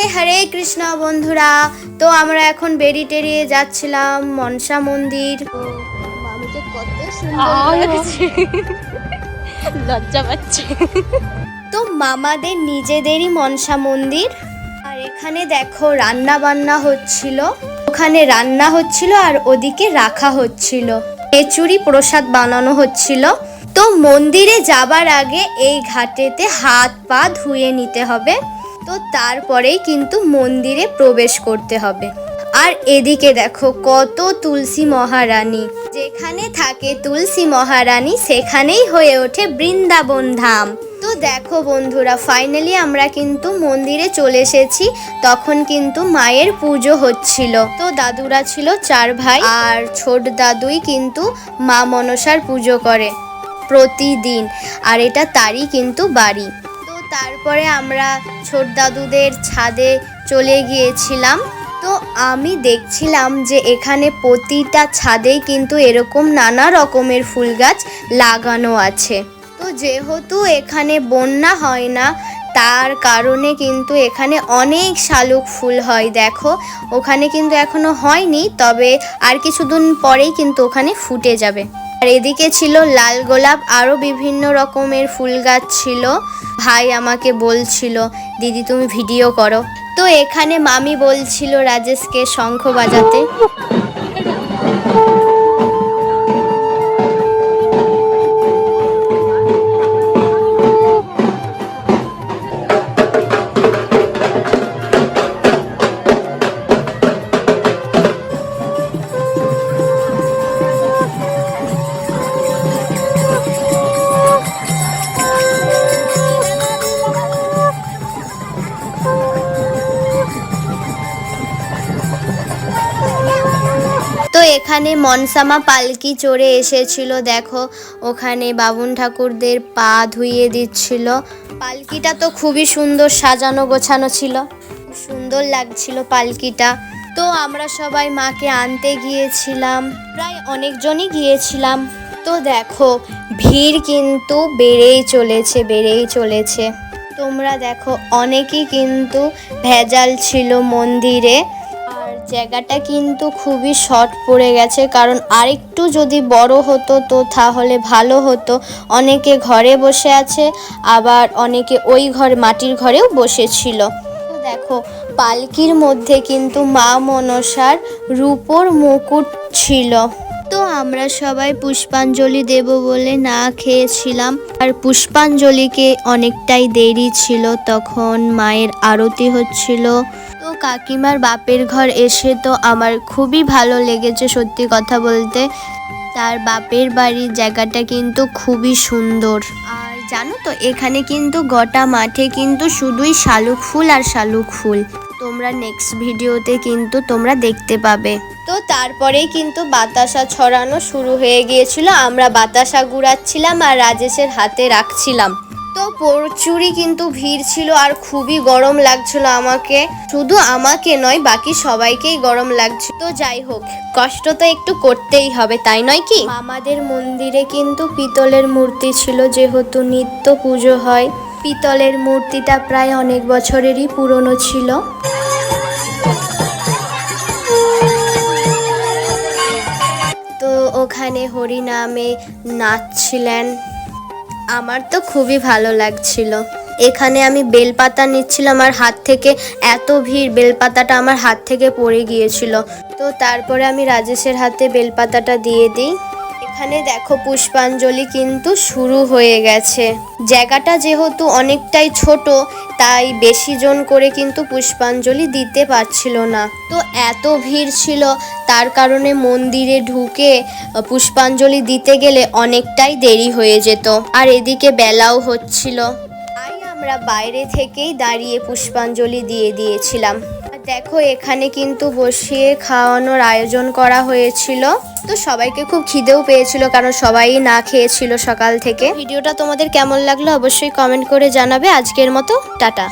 রাধে হরে কৃষ্ণ বন্ধুরা তো আমরা এখন বেরি টেরিয়ে যাচ্ছিলাম মনসা মন্দির। কত সুন্দর লজ্জা পাচ্ছে। তো মামাদের নিজেদেরই মনসা মন্দির। আর এখানে দেখো রান্না বান্না হচ্ছিল। ওখানে রান্না হচ্ছিল আর ওদিকে রাখা হচ্ছিল। এচুরি প্রসাদ বানানো হচ্ছিল। তো মন্দিরে যাবার আগে এই ঘাটেতে হাত পা ধুয়ে নিতে হবে। তো তারপরেই কিন্তু মন্দিরে প্রবেশ করতে হবে। আর এদিকে দেখো কত তুলসী মহারানী। যেখানে থাকে তুলসী মহারানী, সেখানেই হয়ে ওঠে বৃন্দাবন ধাম। তো দেখো বন্ধুরা ফাইনালি আমরা কিন্তু মন্দিরে চলে এসেছি। তখন কিন্তু মায়ের পুজো হচ্ছিল। তো দাদুরা ছিল চার ভাই আর ছোট দাদুই কিন্তু মা মনসার পুজো করে প্রতিদিন। আর এটা তারই কিন্তু বাড়ি। তারপরে আমরা ছোট দাদুদের ছাদে চলে গিয়েছিলাম। তো আমি দেখছিলাম যে এখানে প্রতিটা ছাদেই কিন্তু এরকম নানা রকমের ফুল গাছ লাগানো আছে। তো যেহেতু এখানে বন্যা হয় না, তার কারণে কিন্তু এখানে অনেক শালুক ফুল হয়। দেখো, ওখানে কিন্তু এখনও হয়নি, তবে আর কিছুদিন পরেই কিন্তু ওখানে ফুটে যাবে। আর এদিকে ছিল লাল গোলাপ আরও বিভিন্ন রকমের ফুল গাছ ছিল। ভাই আমাকে বলছিল, দিদি, তুমি ভিডিও করো। তো এখানে মামি বলছিল রাজেশকে শঙ্খ বাজাতে। এখানে মনসামা পালকি চড়ে এসেছিল, দেখো। ওখানে বাবুন ঠাকুরদের পা ধুইয়ে দিচ্ছিল। পালকিটা তো খুবই সুন্দর সাজানো গোছানো ছিল। সুন্দর লাগছিল পালকিটা। তো আমরা সবাই মাকে আনতে গিয়েছিলাম। প্রায় অনেকজনই গিয়েছিলাম। তো দেখো, ভিড় কিন্তু বেড়েই চলেছে বেড়েই চলেছে। তোমরা দেখো, অনেকেই কিন্তু ভেজাল ছিল মন্দিরে। জায়গাটা কিন্তু খুবই শর্ট পড়ে গেছে, কারণ আরেকটু যদি বড় হতো তো তাহলে ভালো হতো। অনেকে ঘরে বসে আছে, আবার অনেকে ওই ঘর মাটির ঘরেও বসেছিল। দেখো, পালকির মধ্যে কিন্তু মা মনসার রূপোর মুকুট ছিল। তো আমরা সবাই পুষ্পাঞ্জলি দেব বলে না খেয়েছিলাম। আর পুষ্পাঞ্জলিকে অনেকটাই দেরি ছিল, তখন মায়ের আরতি হচ্ছিল। কাকিমার বাপের ঘর এসে তো আমার খুবই ভালো লেগেছে সত্যি কথা বলতে। তার বাপের বাড়ির জায়গাটা কিন্তু খুবই সুন্দর। আর জানো তো, এখানে কিন্তু গোটা মাঠে কিন্তু শুধুই শালুক ফুল আর শালুক ফুল। তোমরা নেক্সট ভিডিওতে কিন্তু তোমরা দেখতে পাবে। তো তারপরেই কিন্তু বাতাসা ছড়ানো শুরু হয়ে গিয়েছিল। আমরা বাতাসা গুড়াচ্ছিলাম আর রাজেশের হাতে রাখছিলাম। তো প্রচুরই কিন্তু ভিড় ছিল আর খুবই গরম লাগছিল আমাকে। শুধু আমাকে নয় বাকি সবাইকেই গরম লাগছিল। তো যাই হোক কষ্ট তো একটু করতেই হবে তাই নয় কি? আমাদের মন্দিরে কিন্তু পিতলের মূর্তি ছিল যেহেতু নিত্য পুজো হয়। পিতলের মূর্তিটা প্রায় অনেক বছরেরই পুরনো ছিল। তো ওখানে হরিনামে নাচছিলেন। আমার তো খুবই ভালো লাগছিল। এখানে আমি বেলপাতা নিচ্ছিলাম আর হাত থেকে এত ভিড়, বেলপাতাটা আমার হাত থেকে পড়ে গিয়েছিল। তো তারপরে আমি রাজেশের হাতে বেলপাতাটা দিয়ে দিই। এখানে দেখো পুষ্পাঞ্জলি কিন্তু শুরু হয়ে গেছে। জায়গাটা যেহেতু অনেকটাই ছোট, তাই বেশি জন করে কিন্তু পুষ্পাঞ্জলি দিতে পারছিল না। তো এত ভিড় ছিল, তার কারণে মন্দিরে ঢুকে পুষ্পাঞ্জলি দিতে গেলে অনেকটাই দেরি হয়ে যেত। আর এদিকে বেলাও হচ্ছিল। তাই আমরা বাইরে থেকেই দাঁড়িয়ে পুষ্পাঞ্জলি দিয়ে দিয়েছিলাম। দেখো এখানে কিন্তু বসিয়ে খাওয়ানোর আয়োজন করা হয়েছিল। তো সবাইকে খুব খিদেও পেয়েছিল কারণ সবাই না খেয়েছিল সকাল থেকে। ভিডিওটা তোমাদের কেমন লাগল অবশ্যই কমেন্ট করে জানাবে। আজকের মতো, টাটা।